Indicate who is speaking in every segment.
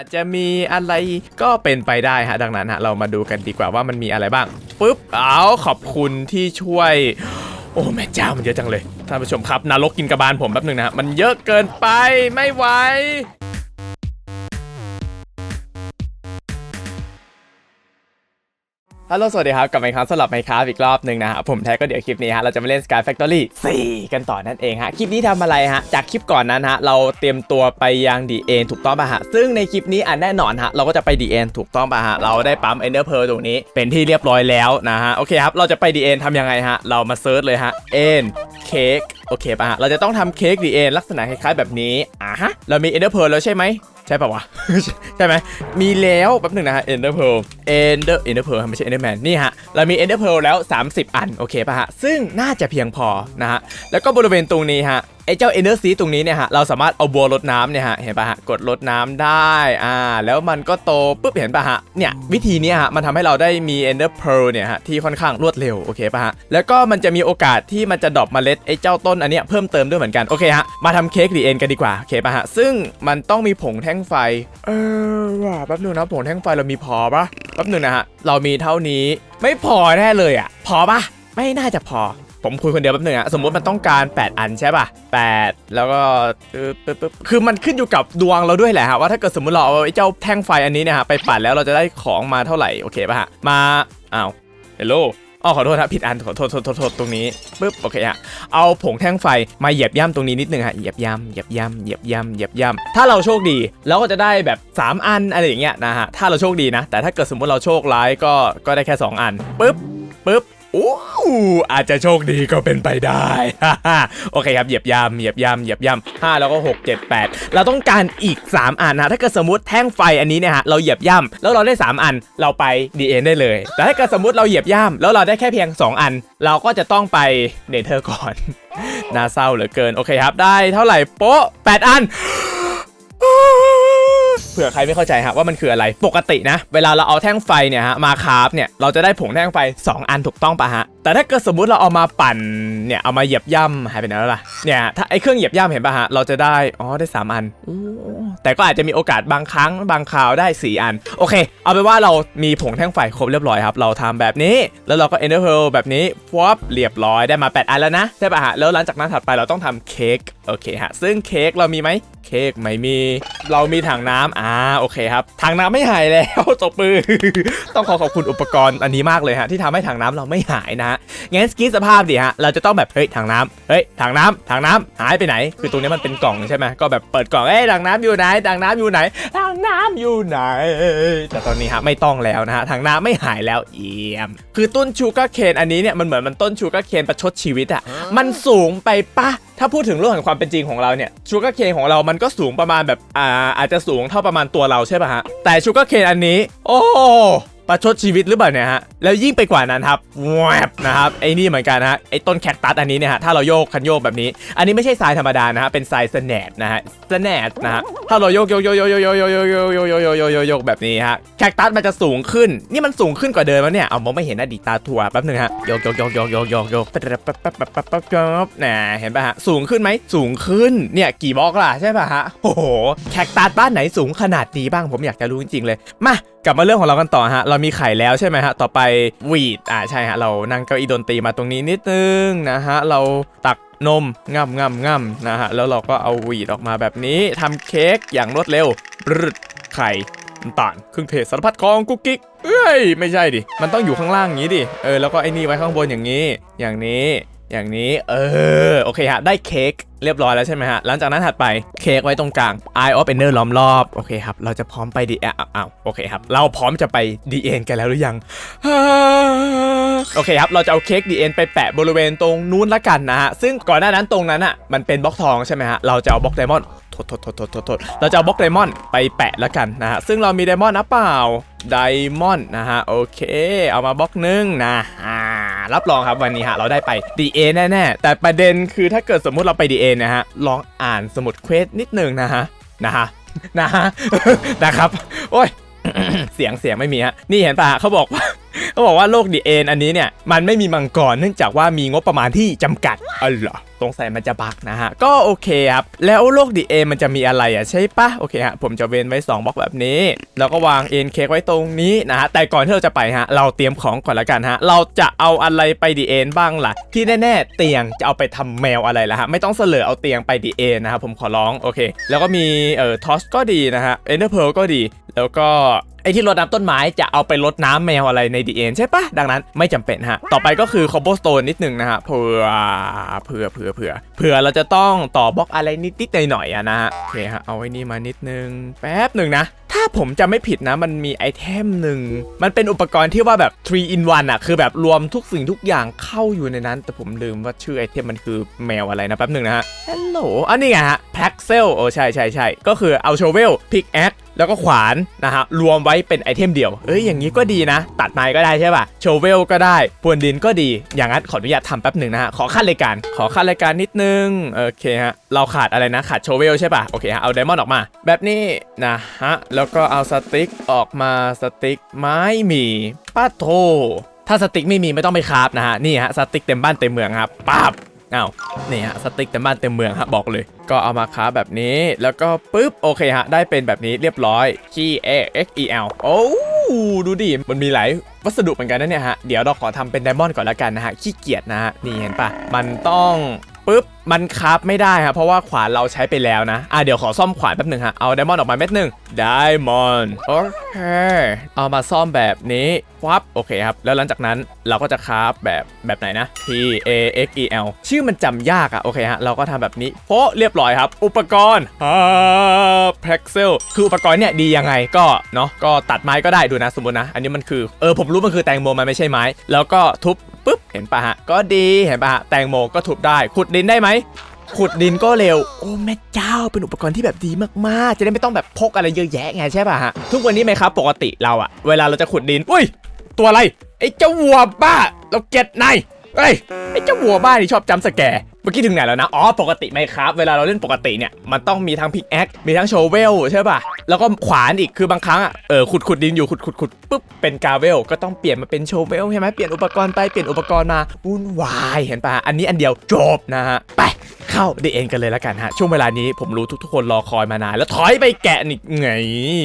Speaker 1: อาจจะมีอะไรก็เป็นไปได้ฮะดังนั้นฮะเรามาดูกันดีกว่าว่ามันมีอะไรบ้างปุ๊บเอาขอบคุณที่ช่วย โอ้แม่เจ้ามันเยอะจังเลยท่านผู้ชมครับนรกกินกระบาลผมแป๊บหนึ่งนะฮะมันเยอะเกินไปไม่ไหว ฮัลโหลสวัสดีครับกลับมาอีกครั้งสำหรับไมค์ค a f อีกรอบหนึ่งนะฮะผมแท็กก็เดี๋ยวคลิปนี้ฮะเราจะมาเล่น Sky Factory 4 กันต่อนั่นเองฮะ คลิปนี้ทำอะไรฮะ จากคลิปก่อนนั้นฮะ เราเตรียมตัวไปยังดีเอ็นถูกต้องป่ะฮะ ซึ่งในคลิปนี้อะแน่นอนฮะ เราก็จะไปดีเอ็นถูกต้องป่ะฮะ เราได้ปั๊ม Ender Pearl ตรงนี้เป็นที่เรียบร้อยแล้วนะฮะโอเคครับเราจะไปดีเอ็นทำยังไงฮะเรามาเซิร์ชเลยฮะเอ็นเค้กโอเคป่ะฮะเราจะต้องทำเค้กดีเอ็นลักษณะคล้ายๆแบบนี้อะฮะเรามี Ender Pearl แล้วใช่ไหม ช่ป่าวะ ใช่ไหมมีแล้วแป๊บหนึ่งนะฮะ Ender Pearl Ender Ender Pearl ไม่ใช่ Enderman นี่ฮะ เรามี Ender Pearl แล้ว 30 อัน โอเคป่ะฮะ ซึ่งน่าจะเพียงพอนะฮะ แล้วก็บริเวณตรงนี้ฮะ อ้เจ้า Ender Seed ตรงนี้เนี่ยฮะเราสามารถเอาบัวรดน้ำเนี่ยฮะเห็นปะฮะกดรดน้ำได้อ่าแล้วมันก็โตปุ๊บเห็นปะฮะเนี่ยวิธีเนี้ยฮะมันทำให้เราได้มี Ender Pearl เนี่ยฮะที่ค่อนข้างรวดเร็วโอเคปะฮะแล้วก็มันจะมีโอกาสที่มันจะดรอปเมล็ดไอ้เจ้าต้นอันเนี้ยเพิ่มเติมด้วยเหมือนกันโอเคฮะมาทำเค้กดีเอ็นกันดีกว่าโอเคปะฮะซึ่งมันต้องมีผงแท่งไฟเออว่ะแป๊บนึงนะผงแท่งไฟเรามีพอปะแป๊บนึงนะฮะเรามีเท่านี้ไม่พอแน่เลยอะพอปะไม่น่าจะพอ ผมคุยคนเดียวแป๊บนึงอะสมมติมันต้องการ 8 อันใช่ป่ะ 8 แล้วก็ปึ๊บปึ๊บปึ๊บคือมันขึ้นอยู่กับดวงเราด้วยแหละฮะว่าถ้าเกิดสมมติเราเอาไอ้เจ้าแท่งไฟอันนี้เนี่ยฮะไปปั่นแล้วเราจะได้ของมาเท่าไหร่โอเคป่ะฮะมาอ้าวเฮลโลอ๋อขอโทษครับผิดอันขอโทษโทษโทษโทษตรงนี้ปึ๊บโอเคฮะเอาผงแท่งไฟมาเหยียบย่ำตรงนี้นิดนึงฮะเหยียบย่ำเหยียบย่ำเหยียบย่ำเหยียบย่ำถ้าเราโชคดีเราก็จะได้แบบ 3 อันอะไรอย่างเงี้ยนะฮะถ้าเราโชคดีนะ แต่ถ้าเกิดสมมติเราโชคร้ายก็ก็ได้แค่ 2 อันปึ๊บปึ๊บโอ้ อาจจะโชคดีก็เป็นไปได้ โอเคครับเหยียบย่ำเหยียบย่ำเหยียบย่ำห้าแล้วก็6 7 8เราต้องการอีก 3 อันนะถ้าเกิดสมมติแท่งไฟอันนี้เนี่ยฮะเราเหยียบย่ำแล้วเราได้ 3 อันเราไป DN ได้เลยแต่ถ้าเกิดสมมติเราเหยียบย่ำแล้วเราได้แค่เพียง 2 อัน เราก็จะต้องไปเนเธอร์ก่อนน่าเศร้าเหลือเกินโอเคครับได้เท่าไหร่โป๊ะ8อัน ผื่อใครไม่เข้าใจฮะว่ามันคืออะไรปกตินะ เวลาเราเอาแท่งไฟเนี่ยฮะมาคราฟเนี่ยเราจะได้ผงแท่งไฟ 2 อันถูกต้องปะฮะแต่ถ้าเกิดสมมุติเราเอามาปั่นเนี่ยเอามาเหยียบย่ำหายไปไหนแล้วล่ะเนี่ยถ้าไอ้เครื่องเหยียบย่ำเห็นปะฮะเราจะได้อ๋อได้ 3 อันอแต่ก็อาจจะมีโอกาสบางครั้งบางคราวได้ 4 อัน โอเค เอาเป็นว่าเรามีผงแท่งไฟครบเรียบร้อยครับเราทำแบบนี้ แล้วเราก็ Ender Pearl แบบนี้ฟวบเรียบร้อยได้มา 8 อันแล้วนะใช่ปะฮะแล้วหลังจากนั้นถัดไปเราต้องทำเค้กโอเคฮะซึ่งเค้กเรามีไหมเค้กไม่มี เรามีถังน้ำอ่าโอเคครับถังน้ำไม่หายแล้วตบมือ ต้องขอขอบคุณอุปกรณ์อันนี้มากเลยฮะที่ทำให้ถังน้ำเราไม่หายนะฮะงั้นสกีสภาพดิฮะเราจะต้องแบบเฮ้ยถังน้ำเฮ้ยถังน้ำถังน้ำหายไปไหน คือตรงนี้มันเป็นกล่องใช่ไหมก็แบบเปิดกล่องเอ้ยถังน้ำอยู่ไหนถังน้ำอยู่ไหนถังน้ำอยู่ไหน แต่ตอนนี้ฮะไม่ต้องแล้วนะฮะถังน้ำไม่หายแล้วเอี่ยม คือต้นชูการ์เคนอันนี้เนี่ยมันเหมือนมันต้นชูการ์เคนประชดชีวิตอะมันสูงไปปะถ้าพูดถึงเรื่องของความเป็นจริงของเราเนี่ยชูการ์เคนของเรามันก็สูงประมาณแบบอ่าอาจจะสูงเท่าประมาณตัวเราใช่ป่ะฮะแต่ชูการ์เคนอันนี้ โอ้ ประชดชีวิตหรือเปล่าเนี่ยฮะ แล้วยิ่งไปกว่านั้นครับแวบนะครับไอ้นี่เหมือนกันฮะไอ้ต้นแคคตัสอันนี้เนี่ยฮะถ้าเราโยกคันโยกแบบนี้ อันนี้ไม่ใช่ทรายธรรมดานะฮะเป็นทรายสแนดนะฮะสแนดนะฮะถ้าเราโยกโยกโยกโยกโยกโยกโยกโยกโยกโยกโยกโยกโยกโยกแบบนี้ฮะแคคตัสมันจะสูงขึ้น นี่มันสูงขึ้นกว่าเดิมแล้วเนี่ยเอามองไม่เห็นนะดีตาทัวแป๊บนึงฮะโยกโยกโยกโยกโยกโยกโยกแป๊บแป๊บแป๊บแป๊บแป๊บแป๊บแป๊บน่ะเห็นป่ะฮะสูงขึ้นไหมสูงขึ้นเนี่ยกี่บล็อกล่ะใช่ป่ะฮะโอ้โหแคคตัสบ้านไหนสูงขนาดนี้บ้างผมอยากจะรู้จริงๆเลยมากลับมาเรื่องของเรากันต่อฮะ เรามีไข่แล้วใช่ไหมฮะ ต่อไปวีดอ่าใช่ฮะ เรานั่งเก้าอี้ดนตรีมาตรงนี้นิดนึงนะฮะ เราตักนมง่ำง่ำง่ำนะฮะ แล้วเราก็เอาวีดออกมาแบบนี้ทำเค้กอย่างรวดเร็วบรึดไข่น้ำตาลเครื่องเทศสารพัดของกุ๊กกิ๊กเอ้ย ไม่ใช่ดิ มันต้องอยู่ข้างล่างอย่างนี้ดิ เออ แล้วก็ไอ้นี่ไว้ข้างบนอย่างนี้ อย่างนี้ อย่างนี้เออโอเคฮะได้เค้กเรียบร้อยแล้วใช่ไหมฮะ หลังจากนั้นถัดไปเค้กไว้ตรงกลาง Eye of Ender ล้อมรอบ โอเคครับ เราจะพร้อมไปดีอ้าวอ้าวโอเคครับ เราพร้อมจะไปดีเอ็นกันแล้วหรือยัง โอเคครับ เราจะเอาเค้กดีเอ็นไปแปะบริเวณตรงนู้นละกันนะฮะ ซึ่งก่อนหน้านั้นตรงนั้นอะมันเป็นบล็อกทองใช่ไหมฮะ เราจะเอาบล็อกไดมอนด์ โทษโทษโทษโทษโทษโทษเราจะเอาบล็อกไดมอนด์ไปแปะและกันนะฮะซึ่งเรามีไดมอนด์นะเปล่าไดมอนด์นะฮะโอเค เอามาบล็อกหนึ่งนะอ่ารับรองครับวันนี้ฮะเราได้ไป DA แน่ๆ แต่ประเด็นคือถ้าเกิดสมมุติเราไป DA นะฮะลองอ่านสมุดเควสนิดนึงนะฮะนะฮะนะฮะนะครับโอ้ยเสียงเสียงไม่มีฮะนี่เห็นปะเขาบอกว่าเขาบอกว่าโลกดีเอ็นอันนี้เนี่ยมันไม่มีมังกรเนื่องจากว่ามีงบประมาณที่จำกัดอ๋อเหรอ สงสัยมันจะบักนะฮะ ก็โอเคครับ แล้วโลกดีเอ็นมันจะมีอะไรอะใช่ปะโอเคฮะ ผมจะเว้นไว้ 2บล็อกแบบนี้ แล้วก็วางเอ็นเค้กไว้ตรงนี้นะฮะ แต่ก่อนที่เราจะไปฮะ เราเตรียมของก่อนละกันฮะ เราจะเอาอะไรไปดีเอ็นบ้างล่ะ ที่แน่ๆเตียงจะเอาไปทำแมวอะไรล่ะฮะ ไม่ต้องเสลอเอาเตียงไปดีเอ็นนะครับผมขอร้องโอเค แล้วก็มีเอ่อทอสก็ดีนะฮะเอ็นเดอร์เพลก็ดี แล้วก็ไอที่รดน้ำต้นไม้จะเอาไปรดน้ำแมวอะไรในดีเอ็นใช่ปะดังนั้นไม่จำเป็นฮะ ต่อไปก็คือคอ b โบสโตนนิดนึงนะฮะเผื่อเผื่อเผื่อเผื่อเผื่อเราจะต้องต่อบล็อกอะไรนิดๆหน่อยๆอะนะฮะโอเคฮะเอาไว้นี่มานิดนึง แป๊บหนึ่งนะ ถ้าผมจะไม่ผิดนะ มันมีไอเทมหนึ่งมันเป็นอุปกรณ์ที่ว่าแบบ 3 in 1อะคือแบบรวมทุกสิ่งทุกอย่างเข้าอยู่ในนั้น แต่ผมลืมว่าชื่อไอเทมมันคือแมวอะไรนะแป๊บหนึ่งนะฮะฮัลโหลอันนี้ไงฮะแพ็กเซลโอ้ใช่ใช่ใช่ก็คือเอาโชเวลพิกแอคแล้วก็ขวานนะฮะรวมไว้เป็นไอเทมเดียวเอ้ยอย่างนี้ก็ดีนะ ตัดไม้ก็ได้ใช่ป่ะโชเวลก็ได้พรวนดินก็ดี อย่างนั้นขออนุญาตทำแป๊บหนึ่งนะฮะขอขั้นรายการขอขั้นรายการนิดนึงโอเคฮะเราขาดอะไรนะขาดโชเวลใช่ป่ะโอเคฮะเอาไดมอนด์ออกมา แบบนี้นะฮะแล้วก็เอาสติ๊กออกมาสติ๊กไม้มีป้าโทถ้าสติ๊กไม่มีไม่ต้องไปคราฟนะฮะนี่ฮะสติ๊กเต็มบ้านเต็มเมืองครับปั๊บ อ้าวนี่ฮะสติ๊กเต็มบ้านเต็มเมืองฮะบอกเลย ก็เอามาค้าแบบนี้แล้วก็ปุ๊บโอเคฮะได้เป็นแบบนี้เรียบร้อย G A X E L โอ้ดูดิมันมีหลายวัสดุเหมือนกันนะเนี่ยฮะ เดี๋ยวเราขอทำเป็นไดมอนด์ก่อนละกันนะฮะ ขี้เกียจนะฮะ นี่เห็นปะมันต้อง ปุ๊บมันคราฟไม่ได้ฮะเพราะว่าขวานเราใช้ไปแล้วนะ อะเดี๋ยวขอซ่อมขวานแป๊บหนึ่งฮะ เอาไดมอนด์ออกมาเม็ดหนึ่งไดมอนด์โอเคเอามาซ่อมแบบนี้วับโอเคครับ แล้วหลังจากนั้นเราก็จะคราฟแบบแบบไหนนะ P A X E L ชื่อมันจำยากอะโอเคฮะ เราก็ทำแบบนี้โป๊ะเรียบร้อยครับ อุปกรณ์ฮาแพ็กเซลคืออุปกรณ์เนี่ยดียังไงก็เนาะก็ตัดไม้ก็ได้ดูนะสมมตินะ อันนี้มันคือเออผมรู้มันคือแตงโมมันไม่ใช่ไม้ แล้วก็ทุบ ปุ๊บเห็นปะฮะก็ดีเห็นปะฮะแตงโมก็ทุบได้ ขุดดินได้ไหมขุดดินก็เร็ว โอ้แม่เจ้า เป็นอุปกรณ์ที่แบบดีมากๆ จะได้ไม่ต้องแบบพกอะไรเยอะแยะไงใช่ป่ะฮะ ทุกวันนี้ไหมครับ ปกติเราอะเวลาเราจะขุดดิน อุ้ย ตัวอะไร ไอ้เจ้าวัวบ้า เราเก็ตนายเอ้ย ไอ้เจ้าวัวบ้านี่ชอบจำสแกร์ เมื่อกี้ถึงไหนแล้วนะ อ๋อ ปกติไหมครับ เวลาเราเล่นปกติเนี่ย มันต้องมีทั้งพิกแอค มีทั้งโชเวลใช่ป่ะ แล้วก็ขวานอีก คือบางครั้งอะ เออ ขุดขุดดินอยู่ ขุดขุดขุดปุ๊บ เป็นกาเวล ก็ต้องเปลี่ยนมาเป็นโชเวลใช่ไหมเปลี่ยนอุปกรณ์ไป เปลี่ยนอุปกรณ์มา วุ่นวาย เห็นป่ะ อันนี้อันเดียวจบนะฮะ ไป เข้าดีเอ็นกันเลยแล้วกันฮะ ช่วงเวลานี้ผมรู้ทุกๆคนรอคอยมานาน แล้วถอยไปแกะนี่ไง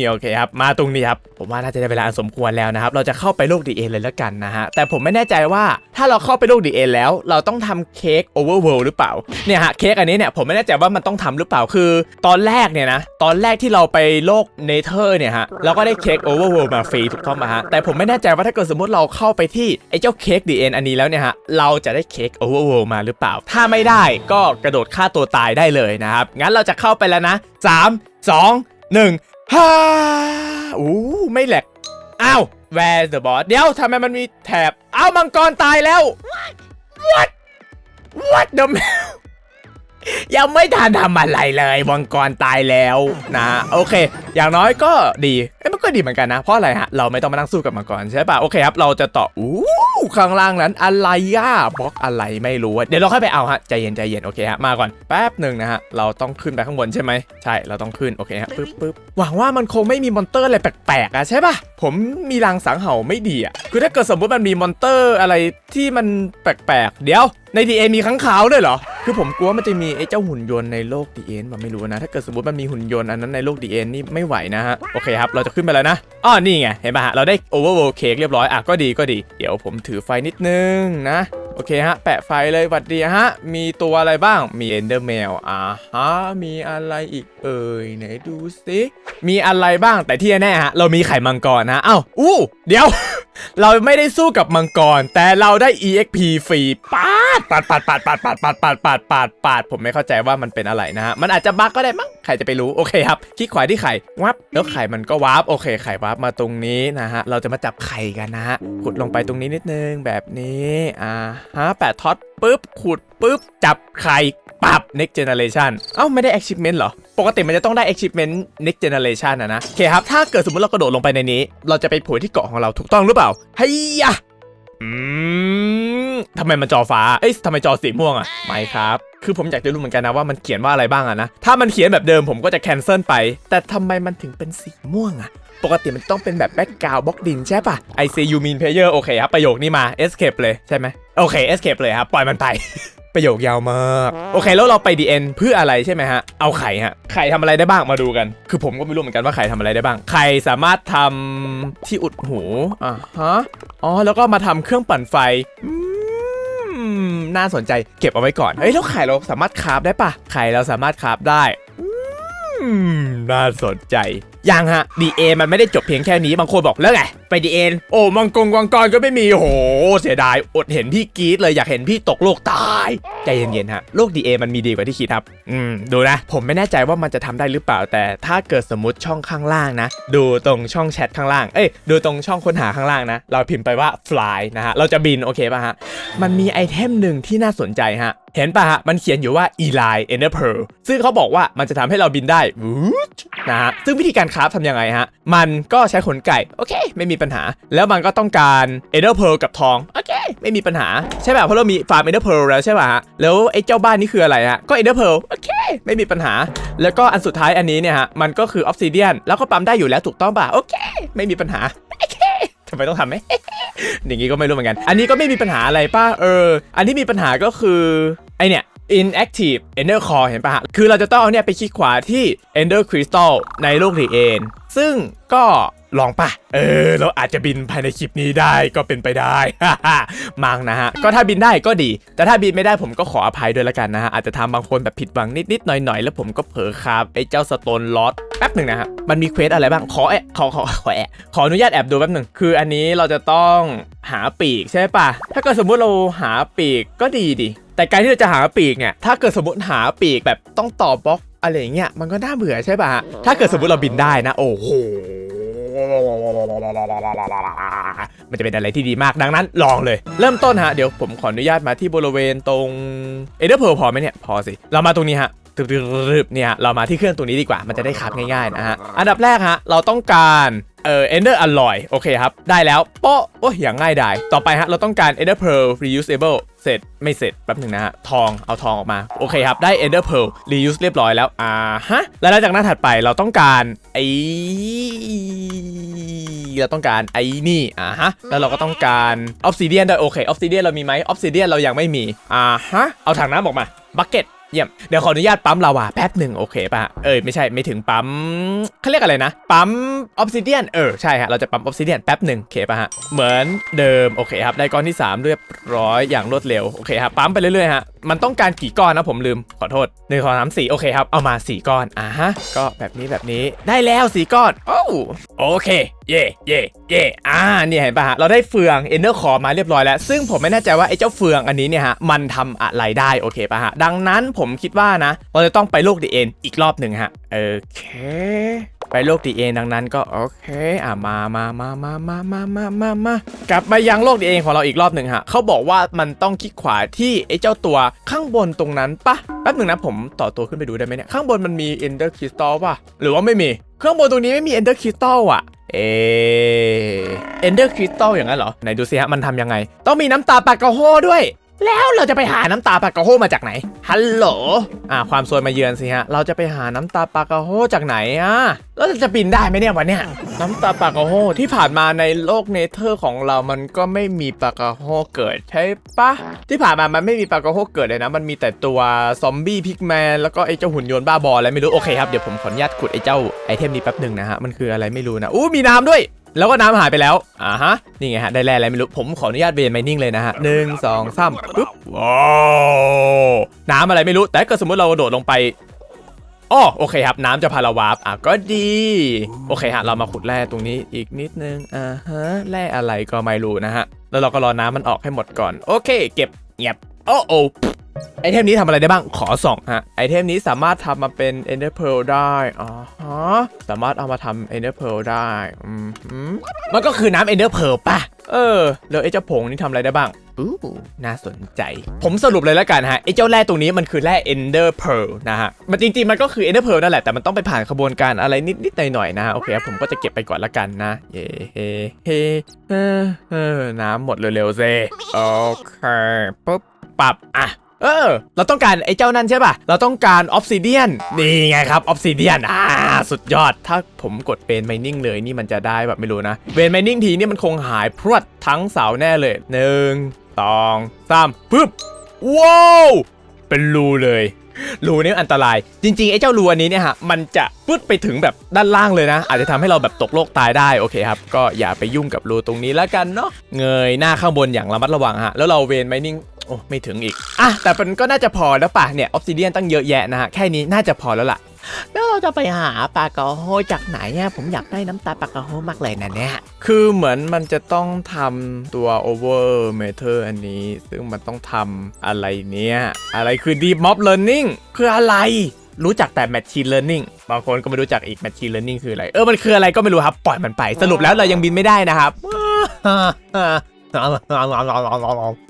Speaker 1: โอเคครับ มาตรงนี้ครับ ผมว่าน่าจะได้เวลาอันสมควรแล้วนะครับ เราจะเข้าไปโลกดีเอ็นเลยแล้วกันนะฮะ แต่ผมไม่แน่ใจว่าถ้าเราเข้าไปโลกดีเอ็นแล้ว เราต้องทำเค้กโอเวอร์เวิลหรือเปล่าเนี่ยฮะเค้กอันนี้เนี่ยผมไม่แน่ใจว่ามันต้องทำหรือเปล่าคือ ตอนแรกเนี่ยนะตอนแรกที่เราไปโลกเนเธอร์เนี่ยฮะเราก็ได้เค้กโอเวอร์เวิลด์มาฟรีถูกต้องไหมฮะแต่ผมไม่แน่ใจว่าถ้าเกิดสมมติเราเข้าไปที่ไอ้เจ้าเค้กดีเอ็นอันนี้แล้วเนี่ยฮะเราจะได้เค้กโอเวอร์เวิลด์มาหรือเปล่า ถ้าไม่ได้ก็กระโดดฆ่าตัวตายได้เลยนะครับงั้นเราจะเข้าไปแล้วนะ3 2 1ฮ่าอู้ไม่แหลกอ้าว where's the boss เดี๋ยวทำไมมันมีแถบอ้าวมังกรตายแล้ว what what the ยังไม่ทันทำอะไรเลยมังกรตายแล้วนะโอเค อย่างน้อยก็ดีเอ้มันก็ดีเหมือนกันนะ เพราะอะไรฮะเราไม่ต้องมานั่งสู้กับมังกรใช่ป่ะโอเคครับเราจะต่ออู้ข้างล่างนั้นอะไรย่าบล็อกอะไรไม่รู้เดี๋ยวเราค่อยไปเอาฮะใจเย็นใจเย็นโอเคฮะมาก่อนแป๊บหนึ่งนะฮะเราต้องขึ้นไปข้างบนใช่ไหมใช่เราต้องขึ้นโอเคฮะปึ๊บปึ๊บหวังว่ามันคงไม่มีมอนเตอร์อะไรแปลกๆอะใช่ป่ะผมมีรางสังเห่าไม่ดีอะคือถ้าเกิดสมมติมันมีมอนเตอร์อะไรที่มันแปลกๆเดี๋ยว ในดีเอมีข้างขาวด้วยเหรอ คือผมกลัวมันจะมีไอ้เจ้าหุ่นยนต์ในโลกดีเอ็นแบบไม่รู้นะ ถ้าเกิดสมมติมันมีหุ่นยนต์อันนั้นในโลกดีเอ็นนี่ไม่ไหวนะฮะ โอเคครับ เราจะขึ้นไปแล้วนะอ้อนี่ไง เห็นป่ะฮะ เราได้โอเวอร์โวเค้กเรียบร้อย อะ ก็ดีก็ดี เดี๋ยวผมถือไฟนิดนึงนะ โอเคฮะ แปะไฟเลยหวัดดีฮะ มีตัวอะไรบ้าง มีเอนเดอร์แมวอ่าฮะ มีอะไรอีกเอ่ยไหนดูสิมีอะไรบ้างแต่ที่แน่ฮะ เรามีไข่มังกรนะเอ้าอู้เดี๋ยว เราไม่ได้สู้กับมังกร แต่เราได้ EXP ฟรีปาดปาดปาดปาดปาดปาดปาดปาดปาดปาดปาดผมไม่เข้าใจว่ามันเป็นอะไรนะฮะ มันอาจจะบั๊กก็ได้มั้งใครจะไปรู้โอเคครับคลิกขวาที่ไข่วับแล้วไข่มันก็วาร์ปโอเคไข่วาร์ปมาตรงนี้นะฮะเราจะมาจับไข่กันนะฮะขุดลงไปตรงนี้นิดนึงแบบนี้อ่าหาแปดท็อตปุ๊บขุดปุ๊บ จับไข่ปับ next generation เอ้า ไม่ได้ achievement เหรอ ปกติมันจะต้องได้ achievement next generation นะนะ โอเคครับ ถ้าเกิดสมมติเรากระโดดลงไปในนี้ เราจะไปโผล่ที่เกาะของเราถูกต้องหรือเปล่าเฮีย อืมทำไมมันจอฟ้า เอ้ยทำไมจอสีม่วงอะไม่ครับ คือผมอยากจะรู้เหมือนกันนะว่ามันเขียนว่าอะไรบ้างอะนะ ถ้ามันเขียนแบบเดิมผมก็จะแคนเซิลไป แต่ทำไมมันถึงเป็นสีม่วงอะปกติมันต้องเป็นแบบแบ็กกราวบล็อกดินใช่ปะ I see you mean player โอเคครับ ประโยคนี้มา escape เลยใช่ไหมโอเค escape เลยครับ ปล่อยมันไป ประโยคยาวมาก โอเค แล้วเราไป DN เอ็นเพื่ออะไรใช่ไหมฮะ เอาไข่ฮะ ไข่ทำอะไรได้บ้างมาดูกัน คือผมก็ไม่รู้เหมือนกันว่าไข่ทำอะไรได้บ้าง ไข่สามารถทำที่อุดหู อะฮะ อ๋อ แล้วก็มาทำเครื่องปั่นไฟน่าสนใจเก็บเอาไว้ก่อนเฮ้ย แล้วไข่เราสามารถคราฟได้ปะไข่เราสามารถคราฟได้น่าสนใจ ยังฮะ DA มันไม่ได้จบเพียงแค่นี้บางคนบอกแล้วไงไป DA โอ้มังกรวังกรก็ไม่มีโหเสียดายอดเห็นพี่กรีดเลยอยากเห็นพี่ตกโลกตายใจเย็นๆฮะโลก DA มันมีดีกว่าที่คิดครับอืมดูนะ ผมไม่แน่ใจว่ามันจะทำได้หรือเปล่าแต่ถ้าเกิดสมมติช่องข้างล่างนะ ดูตรงช่องแชทข้างล่างเอ้ยดูตรงช่องค้นหาข้างล่างนะ เราพิมพ์ไปว่า fly นะฮะเราจะบินโอเคป่ะฮะมันมีไอเทมหนึ่งที่น่าสนใจฮะเห็นป่ะฮะ มันเขียนอยู่ว่า Eli Ender Pearl ซึ่งเขาบอกว่ามันจะทำให้เราบินได้นะฮะ ซึ่งวิธีการคราฟทำยังไงฮะ มันก็ใช้ขนไก่ โอเค ไม่มีปัญหา แล้วมันก็ต้องการ Ender Pearl กับทอง โอเค ไม่มีปัญหา ใช่ป่ะ เพราะเรามีฟาร์ม Ender Pearl แล้วใช่ป่ะฮะ แล้วไอ้เจ้าบ้านนี่คืออะไรฮะ ก็ Ender Pearl โอเค ไม่มีปัญหา แล้วก็อันสุดท้ายอันนี้เนี่ยฮะ มันก็คือ Obsidian แล้วก็ปั๊มได้อยู่แล้วถูกต้องป่ะ โอเค ไม่มีปัญหาโอเคทำไมต้องทำไหมอย่างงี้ก็ไม่รู้เหมือนกัน อันนี้ก็ไม่มีปัญหาอะไรป่ะเออ อันที่มีปัญหาก็คือไอเนี่ย inactive ender core เห็นป่ะฮะ คือเราจะต้องเอาเนี่ยไปคลิกขวาที่ ender crystal ในโลกดีเอนซึ่งก็ลองป่ะเออ เราอาจจะบินภายในคลิปนี้ได้ก็เป็นไปได้ มังนะฮะ ก็ถ้าบินได้ก็ดี แต่ถ้าบินไม่ได้ผมก็ขออภัยด้วยละกันนะฮะ อาจจะทำบางคนแบบผิดหวังนิดๆหน่อยๆ แล้วผมก็เผลอครับไอ้เจ้าสโตนลอตแป๊บหนึ่งนะฮะมันมีเควสอะไรบ้าง ขอแอะขอขอขอแอะขออนุญาตแอบดูแป๊บหนึ่ง คืออันนี้เราจะต้องหาปีกใช่ป่ะถ้าเกิดสมมุติเราหาปีกก็ดีดิ แต่การที่เราจะหาปีกเนี่ยถ้าเกิดสมมติหาปีกแบบต้องต่อบล็อกอะไรอย่างเงี้ยมันก็น่าเบื่อใช่ป่ะฮะถ้าเกิดสมมติเราบินได้นะ โอ้โหมันจะเป็นอะไรที่ดีมากดังนั้นลองเลย เริ่มต้นฮะ เดี๋ยวผมขออนุญาตมาที่บริเวณตรงเอเดอร์เพลพอไหมเนี่ย พอสิ เรามาตรงนี้ฮะตึบเนี่ยเรามาที่เครื่องตรงนี้ดีกว่ามันจะได้ขับง่ายๆนะฮะ อันดับแรกฮะ เราต้องการเอ่อ Ender Alloy โอเคครับ ได้แล้วโป๊ะโอ้ยอย่างง่ายดายต่อไปฮะ เราต้องการ Ender Pearl Reusable เสร็จไม่เสร็จแป๊บหนึ่งนะฮะทองเอาทองออกมา โอเคครับ ได้ Ender Pearl Reuse เรียบร้อยแล้ว อ่าฮะ แล้วหลังจากนั้นถัดไปเราต้องการไอ้เราต้องการไอ้นี่อ่าฮะแล้วเราก็ต้องการ Obsidian ด้วยโอเค Obsidian เรามีไหม Obsidian เรายังไม่มีอ่าฮะเอาถังน้ำออกมาบักเก็ต เยี่ยม เดี๋ยวขออนุญาตปั๊มลาวาแป๊บหนึ่งโอเคป่ะเอ้ยไม่ใช่ไม่ถึงปั๊มเขาเรียกอะไรนะ ปั๊มออฟซิเดียนเออใช่ฮะเราจะปั๊มออฟซิเดียนแป๊บหนึ่งโอเคป่ะฮะเหมือนเดิมโอเคครับได้ก้อนที่ 3 เรียบร้อยอย่างรวดเร็วโอเคครับปั๊มไปเรื่อยๆฮะ มันต้องการกี่ก้อนนะผมลืมขอโทษหนึ่งสองสามสี่โอเคครับเอามา 4 ก้อนอ่าฮะก็แบบนี้แบบนี้ได้แล้ว4ก้อนโอ้โอเค เย่เย่เย่อ่าเนี่ยเห็นป่ะฮะเราได้เฟืองเอนเดอร์คอมาเรียบร้อยแล้ว ซึ่งผมไม่แน่ใจว่าไอ้เจ้าเฟืองอันนี้เนี่ยฮะมันทำอะไรได้โอเคป่ะฮะดังนั้นผมคิดว่านะเราจะต้องไปโลกดีเอ็นอีกรอบหนึ่งฮะโอเค ไปโลกดีเองดังนั้นก็โอเคอะมามามามามามามา มามากลับมายังโลกดีเองของเราอีกรอบหนึ่งฮะเขาบอกว่ามันต้องคลิกขวาที่ไอ้เจ้าตัวข้างบนตรงนั้นปะแป๊บหนึ่งนะผมต่อตัวขึ้นไปดูได้ไหมเนี่ยข้างบนมันมีเอนเดอร์คริสตัลป่ะหรือว่าไม่มีข้างบนตรงนี้ไม่มีเอนเดอร์คริสตัลอะเอเอนเดอร์คริสตัลอย่างนั้นเหรอไหนดูสิฮะมันทำยังไง ต้องมีน้ำตาปากกระโห้ด้วย แล้วเราจะไปหาน้ำตาปากกาโฮมาจากไหน ฮัลโหล อ่า ความซวยมาเยือนสิฮะ เราจะไปหาน้ำตาปากกาโฮจากไหนอะแล้วเราจะบินได้ไหมเนี่ยวันเนี้ย น้ำตาปากกาโฮที่ผ่านมาในโลกเนเธอร์ของเรามันก็ไม่มีปากกาโฮเกิดใช่ปะ ที่ผ่านมามันไม่มีปากกาโฮเกิดเลยนะ มันมีแต่ตัวซอมบี้พิกแมนแล้วก็ไอ้เจ้าหุ่นยนต์บ้าบออะไรไม่รู้ โอเคครับ เดี๋ยวผมขออนุญาตขุดไอ้เจ้าไอเทมนี้แป๊บหนึ่งนะฮะ มันคืออะไรไม่รู้นะ อู้มีน้ำด้วย แล้วก็น้ำหายไปแล้วอ่าฮะนี่ไงฮะได้แร่อะไรไม่รู้ผมขออนุญาตเบนไมนิ่งเลยนะฮะหนึ่งสองสามปึ๊บว้าวน้ำอะไรไม่รู้แต่ถ้าเกิดสมมติเราโดดลงไปอ๋อโอเคครับน้ำจะพาเราวาร์ปอะก็ดี โอเคฮะเรามาขุดแร่ตรงนี้อีกนิดนึงอ่าฮะแร่อะไรก็ไม่รู้นะฮะแล้วเราก็รอน้ำมันออกให้หมดก่อน โอเค เก็บเงียบโอ้โอ้ ไอเทมนี้ทำอะไรได้บ้างขอส่องฮะไอเทมนี้สามารถทำมาเป็น Ender Pearl ได้อ๋อฮะสามารถเอามาทำ Ender Pearl ได้อืมหืมมันก็คือน้ำ Ender Pearl ป่ะ เออ แล้วไอ้เจ้าผงนี่ทำอะไรได้บ้างอู้น่าสนใจ ผมสรุปเลยแล้วกันฮะไอ้เจ้าแร่ตรงนี้มันคือแร่ Ender Pearl นะฮะ มันจริงๆ มันก็คือ Ender Pearl นั่นแหละ แต่มันต้องไปผ่านขบวนการอะไรนิดๆ หน่อยๆ นะฮะ โอเคครับผมก็จะเก็บไปก่อนละกันนะ เย้เฮ้เฮ้เออเออน้ำหมดเร็วๆเซโอเคปุ๊บปับอะ เออ เราต้องการไอ้เจ้านั่นใช่ป่ะ เราต้องการออฟซิเดียน นี่ไงครับออฟซิเดียน อ่า สุดยอด ถ้าผมกดเป็นไมนิ่งเลยนี่มันจะได้แบบไม่รู้นะเวนไมนิ่งทีนี่มันคงหายพรวดทั้งเสาแน่เลยหนึ่งสองสามปึ๊บ ว้าว เป็นรูเลย รูนี่อันตราย จริงๆไอ้เจ้ารูอันนี้เนี่ยฮะมันจะปึ๊ดไปถึงแบบด้านล่างเลยนะ อาจจะทำให้เราแบบตกโลกตายได้โอเคครับก็อย่าไปยุ่งกับรูตรงนี้แล้วกันเนาะเงยหน้าข้างบนอย่างระมัดระวังฮะแล้วเราเวนไมนิ่งโอ้ไม่ถึงอีกอะแต่มันก็น่าจะพอแล้วป่ะเนี่ยออฟซิเดียนตั้งเยอะแยะนะฮะแค่นี้น่าจะพอแล้วล่ะ
Speaker 2: แล้วเราจะไปหาปลากระโฮจากไหนเนี่ยผมอยากได้น้ำตาปลากระโฮมากเลยนะเนี่ย
Speaker 1: คือเหมือนมันจะต้องทำตัว over meter อันนี้ ซึ่งมันต้องทำอะไรเนี้ยอะไรคือ deep mob learning คืออะไรรู้จักแต่ machine learning บางคนก็ไม่รู้จักอีก machine learning คืออะไร เออ มันคืออะไรก็ไม่รู้ครับ ปล่อยมันไป สรุปแล้วเรายังบินไม่ได้นะครับ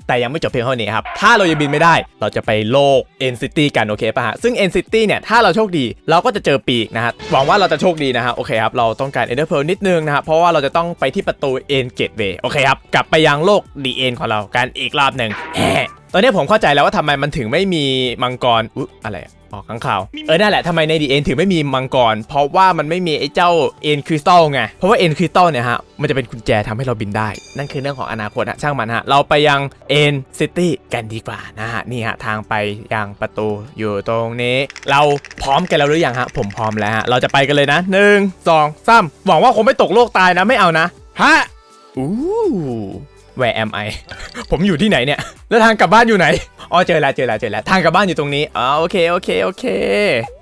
Speaker 1: แต่ยังไม่จบเพียงเท่านี้ครับ ถ้าเรายังบินไม่ได้ เราจะไปโลก N City กันโอเคป่ะฮะ ซึ่ง N City เนี่ย ถ้าเราโชคดีเราก็จะเจอปีกนะฮะ หวังว่าเราจะโชคดีนะฮะ โอเคครับ เราต้องการ Ender Pearl นิดนึงนะฮะเพราะว่าเราจะต้องไปที่ประตู N Gateway โอเคครับ กลับไปยังโลก D N ของเรากันอีกรอบหนึ่งตอนนี้ผมเข้าใจแล้วว่าทำไมมันถึงไม่มีมังกรอุ๊อะไร อะออกข้างข่าว เออนั่นแหละทำไมใน D N ถึงไม่มีมังกร เพราะว่ามันไม่มีไอ้เจ้า N Crystal ไง เพราะว่า N Crystal เนี่ยฮะ มันจะเป็นกุญแจทำให้เราบินได้ นั่นคือเรื่องของอนาคตฮะ ช่างมันฮะ เราไปยัง N City กันดีกว่านะฮะ นี่ฮะ ทางไปยังประตูอยู่ตรงนี้ เราพร้อมกันแล้วหรือยังฮะ ผมพร้อมแล้วฮะ เราจะไปกันเลยนะหนึ่งสองสามหวังว่าคงไม่ตกโลกตายนะ ไม่เอานะ ฮะ อู้ Where am I ผมอยู่ที่ไหนเนี่ย แล้วทางกลับบ้านอยู่ไหน อ๋อเจอแล้วเจอแล้วเจอแล้วทางกลับบ้านอยู่ตรงนี้ อ๋อโอเคโอเคโอเค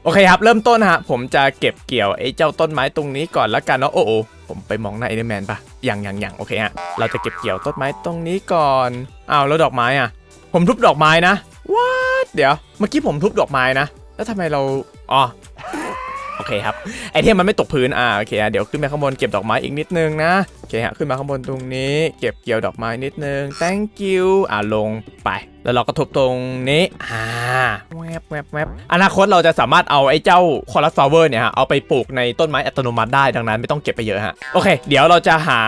Speaker 1: โอเคครับ เริ่มต้นฮะ ผมจะเก็บเกี่ยวไอ้เจ้าต้นไม้ตรงนี้ก่อนละกันเนาะ โอ้โอผมไปมองหน้าเอเดอร์แมนปะอย่างอย่างอย่างโอเคฮะ เราจะเก็บเกี่ยวต้นไม้ตรงนี้ก่อน อ้าวแล้วดอกไม้อะ ผมทุบดอกไม้นะ what เดี๋ยว เมื่อกี้ผมทุบดอกไม้นะ แล้วทำไมเรา อ๋อ อเคครับไอเทมมันไม่ตกพื้นอ่าโอเคอะเดี๋ยวขึ้นไปข้างบนเก็บดอกไม้อีกนิดนึงนะโอเคฮะขึ้นมาข้างบนตรงนี้ เก็บเกี่ยวดอกไม้นิดนึง thank you อ่าลงไป แล้วเราก็ทุบตรงนี้อ่าแวบแวบแวบอนาคตเราจะสามารถเอาไอ้เจ้าคอรัสฟลาเวอร์เนี่ยฮะเอาไปปลูกในต้นไม้อัตโนมัติได้ดังนั้นไม่ต้องเก็บไปเยอะฮะโอเค เดี๋ยวเราจะหา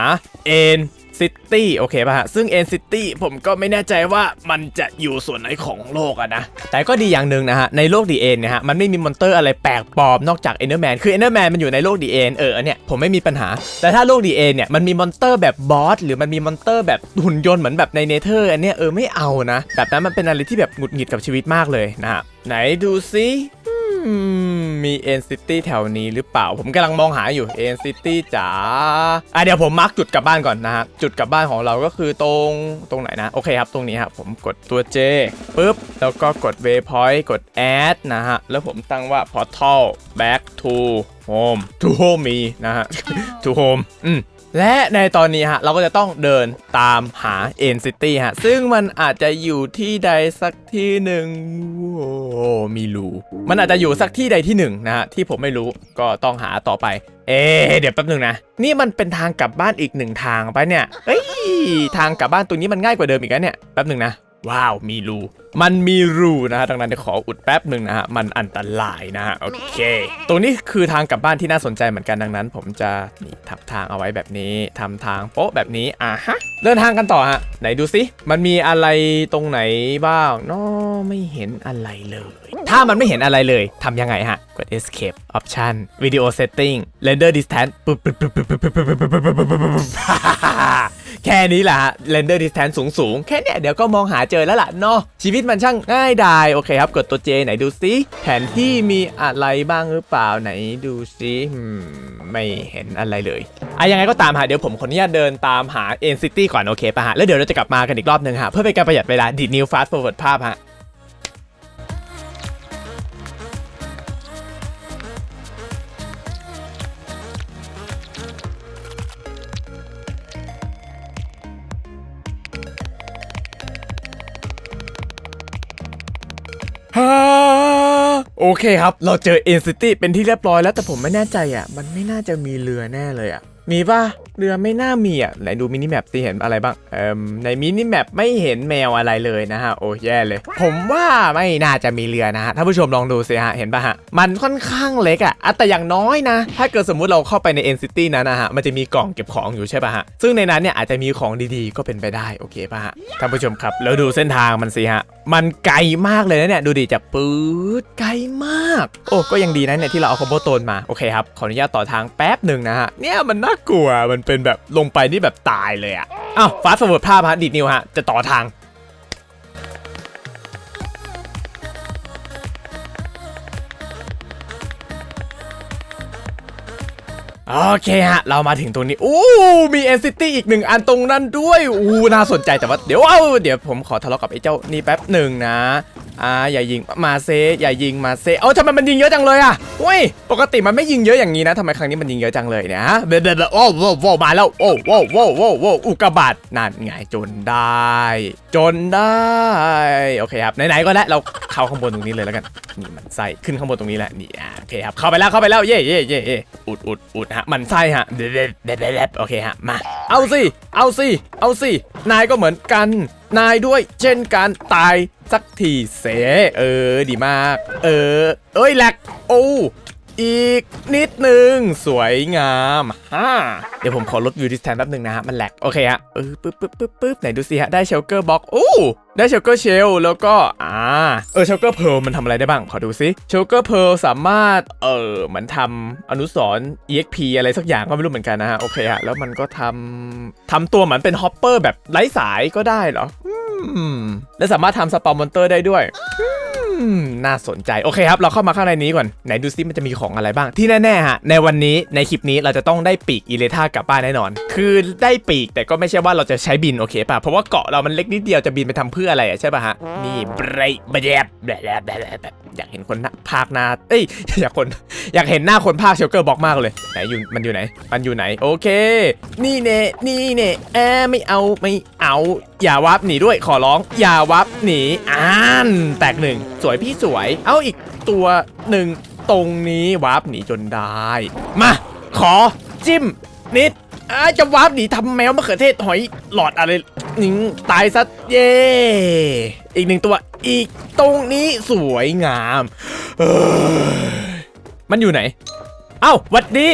Speaker 1: เอ็น ซิตี้โอเคป่ะฮะ ซึ่งเอ็นซิตี้ผมก็ไม่แน่ใจว่ามันจะอยู่ส่วนไหนของโลกอะนะ แต่ก็ดีอย่างหนึ่งนะฮะ ในโลกดีเอ็นเนี่ยฮะ มันไม่มีมอนเตอร์อะไรแปลกปลอมนอกจากเอนเดอร์แมนคือเอนเดอร์แมนมันอยู่ในโลกดีเอ็นเออเนี่ยผมไม่มีปัญหา แต่ถ้าโลกดีเอ็นเนี่ยมันมีมอนเตอร์แบบบอสหรือมันมีมอนเตอร์แบบหุ่นยนต์เหมือนแบบในเนเธอร์อันเนี้ยเออไม่เอานะแบบนั้นมันเป็นอะไรที่แบบหงุดหงิดกับชีวิตมากเลยนะฮะไหนดูซิ มมีเอ็นซิตี้แถวนี้หรือเปล่า ผมกำลังมองหาอยู่เอ็นซิตี้จ๋าอะเดี๋ยวผมมาร์กจุดกลับบ้านก่อนนะฮะ จุดกลับบ้านของเราก็คือตรงตรงไหนนะ โอเคครับ ตรงนี้ครับผมกดตัว J ปุ๊บ แล้วก็กด waypoint กด add นะฮะ แล้วผมตั้งว่า portal back to home to home มีนะฮะ to home อืม และในตอนนี้ฮะเราก็จะต้องเดินตามหาเอ็นซิตี้ฮะ ซึ่งมันอาจจะอยู่ที่ใดสักที่หนึ่งโอ้มีรูมันอาจจะอยู่สักที่ใดที่หนึ่งนะฮะ ที่ผมไม่รู้ก็ต้องหาต่อไป เอ๊เดี๋ยวแป๊บหนึ่งนะ นี่มันเป็นทางกลับบ้านอีกหนึ่งทางไปเนี่ยเอ้ยทางกลับบ้านตัวนี้มันง่ายกว่าเดิมอีกแล้วเนี่ยแป๊บหนึ่งนะ ว้าวมีรู มันมีรูนะฮะดังนั้นขออุดแป๊บหนึ่งนะฮะมันอันตรายนะฮะโอเค ตรงนี้คือทางกลับบ้านที่น่าสนใจเหมือนกันดังนั้น ผมจะนี่ทับทางเอาไว้แบบนี้ทำทางโป๊ะแบบนี้อะฮะเดินทางกันต่อฮะไหนดูสิมันมีอะไรตรงไหนบ้างนาะไม่เห็นอะไรเลย ถ้ามันไม่เห็นอะไรเลยทำยังไงฮะ กด escape option video setting render distance ปึ๊บปึ๊บปึ๊บปึ๊บปึ๊บปึ๊บปึ๊บปึ๊บ แค่นี้แหละฮะเรนเดอร์ที่แทนสูงสูงแค่เนี้ยเดี๋ยวก็มองหาเจอแล้วล่ะเนาะชีวิตมันช่างง่ายดายโอเคครับ กดตัว J ไหนดูซิแผนที่มีอะไรบ้างหรือเปล่าไหนดูซิไม่เห็นอะไรเลยอะยังไงก็ตามฮะเดี๋ยวผมขออนุญาตเดินตามหาเอ็นซิตี้ก่อนโอเคป่ะฮะแล้วเดี๋ยวเราจะกลับมากันอีกรอบหนึ่งฮะเพื่อเป็นการประหยัดเวลาดีดนิวฟาสต์ฟอร์เวิร์ดภาพฮะ โอเคครับ เราเจอเอนซิตี้เป็นที่เรียบร้อยแล้วแต่ผมไม่แน่ใจอะ มันไม่น่าจะมีเรือแน่เลยอะ มีปะเรือไม่น่ามีอะไหนดูมินิแมปสิเห็นอะไรบ้างเอ่มในมินิแมปไม่เห็นแมวอะไรเลยนะฮะโอ้แย่เลย ผมว่าไม่น่าจะมีเรือนะฮะท่านผู้ชมลองดูสิฮะเห็นปะฮะมันค่อนข้างเล็กอะแต่อย่างน้อยนะ ถ้าเกิดสมมุติเราเข้าไปใน N City นั้นนะฮะมันจะมีกล่องเก็บของอยู่ใช่ปะฮะซึ่งในนั้นเนี่ยอาจจะมีของดีๆ ก็เป็นไปได้โอเคปะฮะท่านผู้ชมครับแล้วดูเส้นทางมันสิฮะมันไกลมากเลยนะเนี่ยดูดิจากปื๊ดไกลมาก โอ้ก็ยังดีนะเนี่ยที่เราเอาคอมโบโตนมาโอเคครับขออนุญาตต่อทางแป๊บหนึ่งนะฮะเนี่ยมันน่ากลัวมันเป็นแบบลงไปนี่แบบตายเลยอะอ้าวฟาสต์เวิร์ดภาพฮะดีดนิวฮะจะต่อทางโอเคฮะ เรามาถึงตรงนี้อู้มี NCT อีกหนึ่งอันตรงนั้นด้วยอู้น่าสนใจแต่ว่าเดี๋ยวเอาเดี๋ยวผมขอทะเลาะกับไอ้เจ้านี่แป๊บหนึ่งนะ อ่าอย่ายิงมาเซอย่ายิงมาเซเอ้าทำไมมันยิงเยอะจังเลยอะเว้ยปกติมันไม่ยิงเยอะอย่างนี้นะทำไมครั้งนี้มันยิงเยอะจังเลยเนี่ยฮะเบเบเบโอ้โว้โว้มาแล้วโอ้โว้โว้โว้โว้อุกกาบาตนั่นไงจนได้ จนได้โอเคครับไหนๆก็แล้วเราเข้าข้างบนตรงนี้เลยแล้วกันนี่มันไส้ขึ้นข้างบนตรงนี้แหละนี่อะโอเคครับเข้าไปแล้วเข้าไปแล้วเย่เย่เย่เย่อุดอุดอุดฮะมันไส้ฮะเบเบเบเบเบโอเคฮะมาเอาสิเอาสิเอาสินายก็เหมือนกัน นายด้วย เช่นการตายสักทีเสเออ ดีมาก เออ เอ้ยแหลกโอ้ อีกนิดนึง สวยงามฮ่าเดี๋ยวผมขอลดวิวดิสแทนแป๊บนึงนะฮะ มันแหลก โอเคฮะเออปึ๊บปึ๊บปึ๊บปึ๊บไหนดูสิฮะ ได้เชลเกอร์บ็อกโอ้ได้เชลเกอร์เชลแล้วก็ อ่า เออเชลเกอร์เพลมันทำอะไรได้บ้าง ขอดูสิเชลเกอร์เพลสามารถ เออเหมือนทำอนุสรณ์ EXP อะไรสักอย่างก็ไม่รู้เหมือนกันนะฮะ โอเคฮะ แล้วมันก็ทำทำตัวเหมือนเป็นฮอปเปอร์แบบไร้สายก็ได้เหรอ อืม และสามารถทำสปอมมอนเตอร์ได้ด้วยอืม น่าสนใจ โอเคครับ เราเข้ามาข้างในนี้ก่อน ไหนดูซิมันจะมีของอะไรบ้าง ที่แน่ๆฮะ ในวันนี้ในคลิปนี้เราจะต้องได้ปีกอีเลท่ากลับบ้านแน่นอน คือได้ปีกแต่ก็ไม่ใช่ว่าเราจะใช้บินโอเคป่ะ เพราะว่าเกาะเรามันเล็กนิดเดียวจะบินไปทำเพื่ออะไรอะใช่ป่ะฮะ นี่เบรย์บแบลแบลแบลอยากเห็นคนภาคหน้าเอ้ย อยากคน อยากเห็นหน้าคนภาคเชลเกอร์บอกมากเลย ไหนอยู่ มันอยู่ไหน มันอยู่ไหน โอเค นี่เน่นี่เน่แอไม่เอา ไม่เอา อย่าวับหนีด้วย ขอร้อง อย่าวับหนีอ่านแตกหนึ่งสวยพี่สวย เอาอีกตัวหนึ่งตรงนี้วาร์ปหนีจนได้ มา ขอจิ้ม นิดอาจะวาร์ปหนีทำแมวมะเขือเทศหอยหลอดอะไรนิงตายซะเย่อีกหนึ่งตัวอีกตรงนี้สวยงาม มันอยู่ไหน อ้าหวัดดี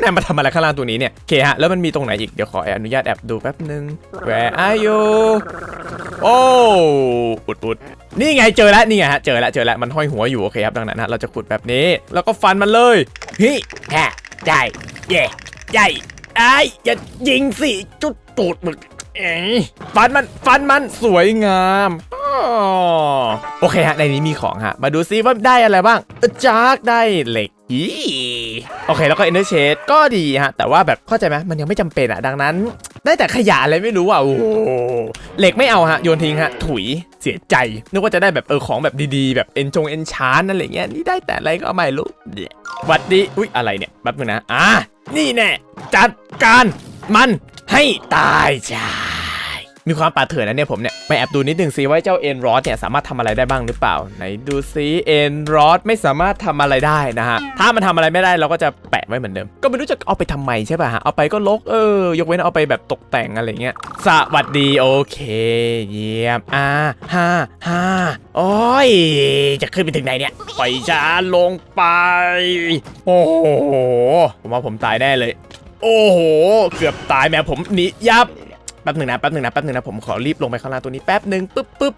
Speaker 1: นายมาทำอะไรข้างล่างตัวนี้เนี่ยโอเคฮะ แล้วมันมีตรงไหนอีก เดี๋ยวขออนุญาตแอบดูแป๊บนึง Where are you โอ้อุดอุดนี่ไงเจอแล้วนี่ไงฮะเจอแล้วเจอแล้วมันห้อยหัวอยู่โอเคครับดังนั้นฮะเราจะขุดแบบนี้ แล้วก็ฟันมันเลยฮ้ยแฮะได้เย่ใหญ่ไอ้ยอย่ายิงสิจุดตูดมึงฟันมันฟันมันสวยงามอ้อโอเคฮะในนี้มีของฮะ มาดูซิว่าได้อะไรบ้างจากได้เหล็ก อีโอเคแล้วก็ Ender Shade ก็ดีฮะแต่ว่าแบบเข้าใจไหมมันยังไม่จำเป็นอะดังนั้น ได้แต่ขยะอะไรไม่รู้อะโอ้เหล็กไม่เอาฮะโยนทิ้งฮะถุยเสียใจ นึกว่าจะได้แบบเออของแบบดีๆ แบบเอนจงเอนชานอะไรเงี้ยนี่ได้แต่อะไรก็ไม่รู้เยวหวัดดีอุ้ยอะไรเนี่ยแป๊บนึงนะอ่านี่แน่จัดการมันให้ตายจ้า มีความป่าเถื่อนนะเนี่ยผมเนี่ยไปแอบดูนิดนึงซิว่าเจ้าเอ็นรอดเนี่ยสามารถทำอะไรได้บ้างหรือเปล่า ไหนดูซิเอ็นรอดไม่สามารถทำอะไรได้นะฮะถ้ามันทำอะไรไม่ได้เราก็จะแปะไว้เหมือนเดิม ก็ไม่รู้จะเอาไปทำไมใช่ป่ะฮะเอาไปก็ลกเออยกเว้นเอาไปแบบตกแต่งอะไรเงี้ยสวัสดีโอเค เยี่ยมอ่าฮ่าฮ่าโอ้ยจะขึ้นไปถึงไหนเนี่ยปล่อยช้าลงไป โอ้โหผมว่าผมตายแน่เลย โอ้โห เกือบตายแม่ผมหนียับ แป๊บหนึ่งนะแป๊บหนึ่งนะแป๊บหนึ่งนะผมขอรีบลงไปข้างล่างตัวนี้แป๊บหนึ่งปึ๊บปึ๊บ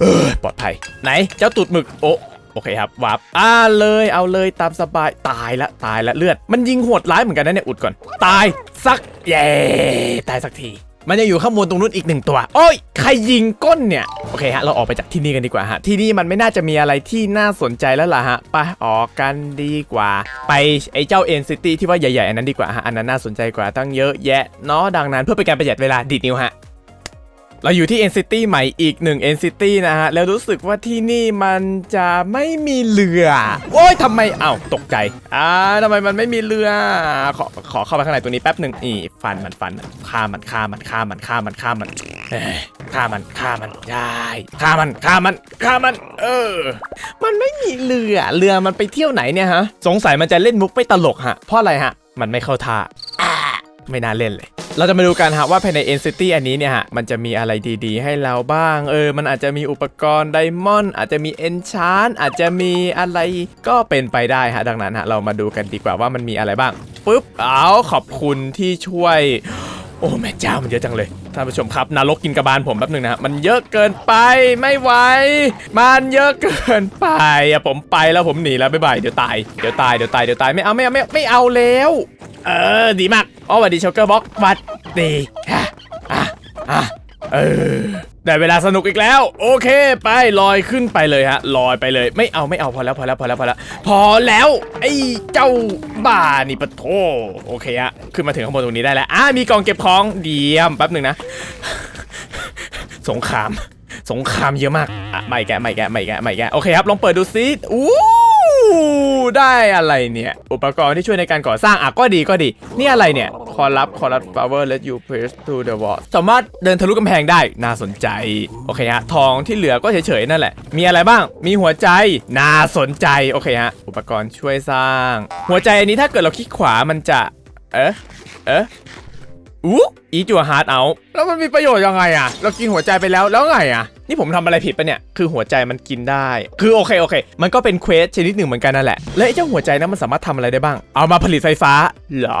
Speaker 1: เออปลอดภัย ไหนเจ้าตูดหมึกโอ้โอเคครับวับอ่าเลยเอาเลยตามสบายตายละตายละเลือด มันยิงโหดร้ายเหมือนกันนะเนี่ยอุดก่อน ตายสักเย่ตายสักที มันจะอยู่ข้างบนตรงนู้นอีกหนึ่งตัว โอ้ย ใครยิงก้นเนี่ย โอเคฮะ เราออกไปจากที่นี่กันดีกว่าฮะ ที่นี่มันไม่น่าจะมีอะไรที่น่าสนใจแล้วล่ะฮะ ไปออกกันดีกว่า ไปไอ้เจ้าเอ็นซิตี้ที่ว่าใหญ่ๆอันนั้นดีกว่าฮะ อันนั้นน่าสนใจกว่าตั้งเยอะแยะเนาะ ดังนั้นเพื่อเป็นการประหยัดเวลาดีดนิ้วฮะ เราอยู่ที่ NCT ใหม่อีกหนึ่ง NCT นะฮะ แล้วรู้สึกว่าที่นี่มันจะไม่มีเรือ โอ้ยทำไมอ้าวตกใจอ่าทำไมมันไม่มีเรือ ขอขอเข้าไปข้างในตัวนี้แป๊บหนึ่งนี่ฟันมันฟันมันฆ่ามันฆ่ามันฆ่ามันฆ่ามันฆ่ามันเอ้ยฆ่ามันฆ่ามันได้ฆ่ามันฆ่ามันฆ่ามัน เออ มันไม่มีเรือเรือมันไปเที่ยวไหนเนี่ยฮะ สงสัยมันจะเล่นมุกไม่ตลกฮะเพราะอะไรฮะ มันไม่เข้าท่าไม่น่าเล่นเลย เราจะมาดูกันฮะว่าภายใน N City อันนี้เนี่ยฮะมันจะมีอะไรดีๆ ให้เราบ้างเออ มันอาจจะมีอุปกรณ์ไดมอนด์อาจจะมี Enchant อาจจะมีอะไรก็เป็นไปได้ฮะดังนั้นฮะเรามาดูกันดีกว่าว่ามันมีอะไรบ้างปุ๊บเอาขอบคุณที่ช่วย โอ้แม่เจ้ามันเยอะจังเลยท่านผู้ชมครับนรกกินกระบาลผมแป๊บหนึ่งนะฮะมันเยอะเกินไปไม่ไหวมันเยอะเกินไปอะผมไปแล้วผมหนีแล้วบ๊ายบายเดี๋ยวตายเดี๋ยวตายเดี๋ยวตายเดี๋ยวตายไม่เอาไม่เอาไม่เอาไม่เอาแล้ว เออดีมากอ๋อสวัสดีช็อกเกอร์บ็อกสวัสดีอะอะอะ เออได้เวลาสนุกอีกแล้ว โอเค ไปลอยขึ้นไปเลยฮะลอยไปเลย ไม่เอาไม่เอาพอแล้วพอแล้วพอแล้วพอแล้วพอแล้วไอ้เจ้าบ้านี่ปะโถโอเคฮะขึ้นมาถึงข้างบนตรงนี้ได้แล้วอะมีกล่องเก็บของเดียมแป๊บหนึ่งนะ สงคราม สงครามเยอะมากอะไม่แกไม่แกไม่แกไม่แกโอเคครับลองเปิดดูซิอู้ได้อะไรเนี่ย อุปกรณ์ที่ช่วยในการก่อสร้างอะก็ดีก็ดี นี่อะไรเนี่ย คอรับ คอรับ power let you press to the wall สามารถเดินทะลุกำแพงได้น่าสนใจ โอเคฮะ ทองที่เหลือก็เฉยๆนั่นแหละ มีอะไรบ้าง มีหัวใจ น่าสนใจ โอเคฮะ อุปกรณ์ช่วยสร้าง หัวใจอันนี้ถ้าเกิดเราคลิกขวามันจะ เอ๊ะ เอ๊ะอู้อีจัวฮาร์ดเอา แล้วมันมีประโยชน์ยังไงอะเรากินหัวใจไปแล้วแล้วไงอะนี่ผมทำอะไรผิดปะเนี่ย คือหัวใจมันกินได้ คือโอเคโอเค มันก็เป็นเควสชนิดหนึ่งเหมือนกันนั่นแหละ แล้วไอ้เจ้าหัวใจนั้นมันสามารถทำอะไรได้บ้าง เอามาผลิตไฟฟ้า เหรอ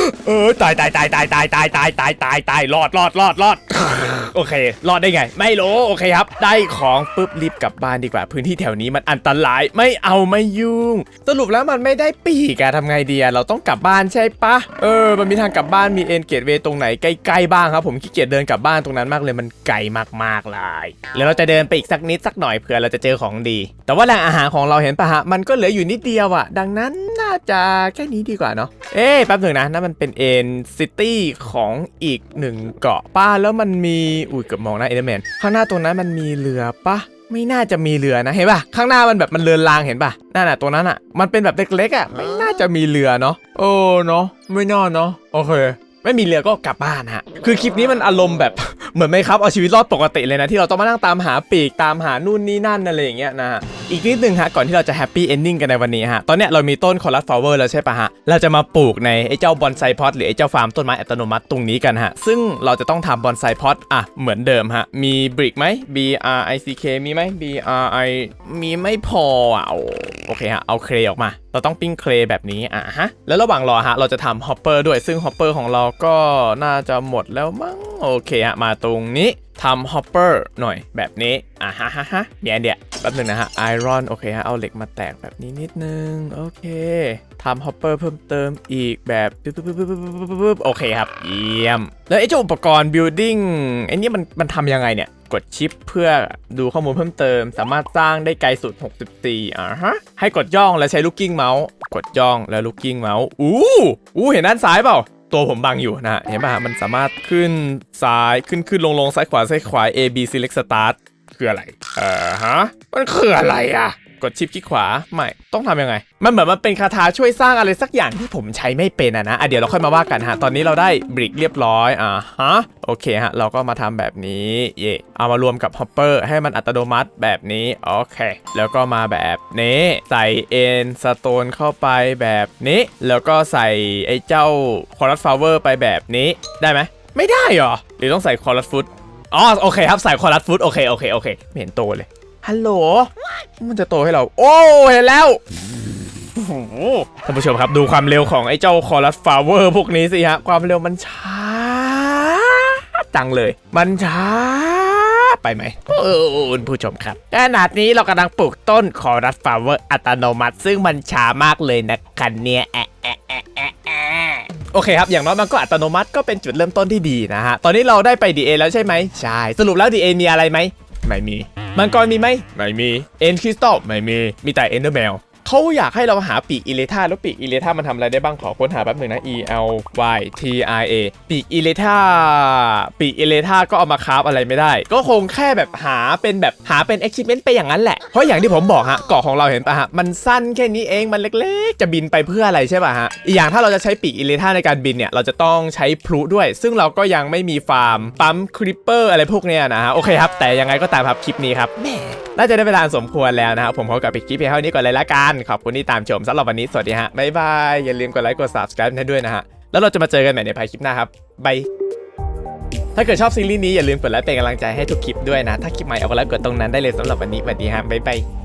Speaker 1: เออตายตายตายตายตายตายตายตายตายตายรอดรอดรอดรอดโอเค รอดได้ไง ไม่รู้โอเคครับ ได้ของปุ๊บรีบกลับบ้านดีกว่าพื้นที่แถวนี้มันอันตรายไม่เอาไม่ยุ่ง สรุปแล้วมันไม่ได้ปีกอะทำไงดีอะเราต้องกลับบ้านใช่ปะเออ มันมีทางกลับบ้านมีเอ็นเกตเวตรงไหนใกล้ๆบ้างครับผมขี้เกียจเดินกลับบ้านตรงนั้นมากเลยมันไกลมากๆเลยแล้วเราจะเดินไปอีกสักนิดสักหน่อยเผื่อเราจะเจอของดี แต่ว่าแหล่งอาหารของเราเห็นปะฮะมันก็เหลืออยู่นิดเดียวอะดังนั้นน่าจะแค่นี้ดีกว่าเนาะเอ๊ะแป๊บหนึ่งนะนั่นมันเป็นเอ็นซิตี้ของอีกหนึ่งเกาะป้าแล้วมันมีอุ้ยเกือบมองหน้าเอเดอร์แมนข้างหน้าตรงนั้นมันมีเรือปะไม่น่าจะมีเรือนะเห็นป่ะข้างหน้ามันแบบมันเรือนลางเห็นป่ะนั่นน่ะตัวนั้นอะมันเป็นแบบเล็กๆอะไม่น่าจะมีเรือเนาะโอ้เนาะไม่น่าเนาะโอเค ไม่มีเรือก็กลับบ้านฮะ คือคลิปนี้มันอารมณ์แบบเหมือนไหมครับเอาชีวิตรอดปกติเลยนะที่เราต้องมานั่งตามหาปีกตามหานู่นนี่นั่นอะไรอย่างเงี้ยนะฮะอีกนิดนึงฮะก่อนที่เราจะแฮปปี้เอนดิ้งกันในวันนี้ฮะตอนเนี้ยเรามีต้นคอรัสฟลาเวอร์แล้วใช่ปะฮะเราจะมาปลูกในไอ้เจ้าบอนไซพอตหรือไอ้เจ้าฟาร์มต้นไม้อัตโนมัติตรงนี้กันฮะซึ่งเราจะต้องทำบอนไซพอตอะเหมือนเดิมฮะมีบริกไหม B R I C K มีไหม B R I มีไม่พออะ โอเคฮะเอาเครออกมา เราต้องปิ้งเครแบบนี้อะฮะแล้วระหว่างรอฮะเราจะทำฮอปเปอร์ด้วยซึ่งฮอปเปอร์ของเราก็น่าจะหมดแล้วมั้งโอเคฮะมาตรงนี้ทำฮอปเปอร์หน่อยแบบนี้อะฮะฮะฮะเดี๋ยวเดี๋ยวแป๊บหนึงนะฮะไอรอนโอเคฮะเอาเหล็กมาแตกแบบนี้นิดนึงโอเคทำฮอปเปอร์เพิ่มเติมอีกแบบปึ๊บปึ๊บปึ๊บปึ๊บปึ๊บปึ๊บโอเคครับเยี่ยมแล้วไอ้เจ้าอุปกรณ์ building ไอ้นี่มันมันทำยังไงเนี่ย กดชิปเพื่อดูข้อมูลเพิ่มเติม สามารถสร้างได้ไกลสุด 64อ่าฮะให้กดย่องแล้วใช้ลูกกิ้งเมาส์กดย่องแล้วลูกกิ้งเมาส์อู้อู้เห็นด้านซ้ายเปล่าตัวผมบังอยู่นะเห็นป่ะฮะมันสามารถขึ้นซ้ายขึ้นขึ้นลงลงซ้ายขวาซ้ายขวา A B select start คืออะไรเออฮะมันคืออะไรอะ กดชิปคลิกขวาไม่ต้องทำยังไง มันเหมือนมันเป็นคาถาช่วยสร้างอะไรสักอย่างที่ผมใช้ไม่เป็นอะนะอะเดี๋ยวเราค่อยมาว่ากันฮะตอนนี้เราได้บริกเรียบร้อยอ่าฮะโอเคฮะเราก็มาทำแบบนี้เย่เอามารวมกับฮอปเปอร์ให้มันอัตโนมัติแบบนี้โอเค แล้วก็มาแบบนี้ใส่เอ็นสโตนเข้าไปแบบนี้ แล้วก็ใส่ไอ้เจ้าคอรัสฟลาวเวอร์ไปแบบนี้ได้ไหมไม่ได้เหรอหรือต้องใส่คอรัสฟุตอ๋อโอเคครับใส่คอรัสฟุตโอเคโอเคโอเคไม่เห็นโตเลย ฮัลโหล มันจะโตให้เรา โอ้ เห็นแล้วท่านผู้ชมครับดูความเร็วของไอ้เจ้าคอรัสฟาวเวอร์พวกนี้สิฮะ ความเร็วมันช้าจังเลย มันช้าไปไหมเออคุณผู้ชมครับขนาดนี้เรากำลังปลูกต้นคอรัสฟาวเวอร์อัตโนมัติ ซึ่งมันช้ามากเลยนะคะเนี่ยแอะแอะแอะแอะโอเคครับ อย่างน้อยมันก็อัตโนมัติก็เป็นจุดเริ่มต้นที่ดีนะฮะ ตอนนี้เราได้ไป DA แล้วใช่ไหม ใช่ สรุปแล้ว DA มีอะไรไหม ไม่มี มังกรมีไหมไม่มี เอ็นคริสตัลไม่มี มีแต่เอ็นเดอร์แมว เขาอยากให้เราหาปีกอิเลธาแล้วปีกอิเลธามันทำอะไรได้บ้างขอค้นหาแป๊บหนึ่งนะ E L Y T I A ปีกอิเลธาปีกอิเลธาก็เอามาคราฟอะไรไม่ได้ ก็คงแค่แบบหาเป็นแบบหาเป็น achievement ไปอย่างนั้นแหละ เพราะอย่างที่ผมบอกฮะเกาะของเราเห็นปะฮะ มันสั้นแค่นี้เองมันเล็กๆ จะบินไปเพื่ออะไรใช่ป่ะฮะ อีกอย่างถ้าเราจะใช้ปีกอิเลธาในการบินเนี่ยเราจะต้องใช้พลุด้วย ซึ่งเราก็ยังไม่มีฟาร์มปั๊มคริปเปอร์อะไรพวกเนี้ยนะฮะโอเคครับแต่ยังไงก็ตามครับคลิปนี้ครับน่าจะได้เวลาสมควรแล้วนะครับผมขอกลับไปคลิปเพียงเท่านี้ก่อนเลยละกันขอบคุณที่ตามชมสำหรับวันนี้สวัสดีฮะบ๊ายบายอย่าลืมกดไลค์กด subscribe ให้ด้วยนะฮะแล้วเราจะมาเจอกันใหม่ในภายคลิปหน้าครับบายถ้าเกิดชอบซีรีส์นี้อย่าลืมกดไลค์เป็นกำลังใจให้ทุกคลิปด้วยนะ ถ้าคลิปใหม่เอาไว้แล้วกดตรงนั้นได้เลยสำหรับวันนี้สวัสดีฮะบ๊ายบาย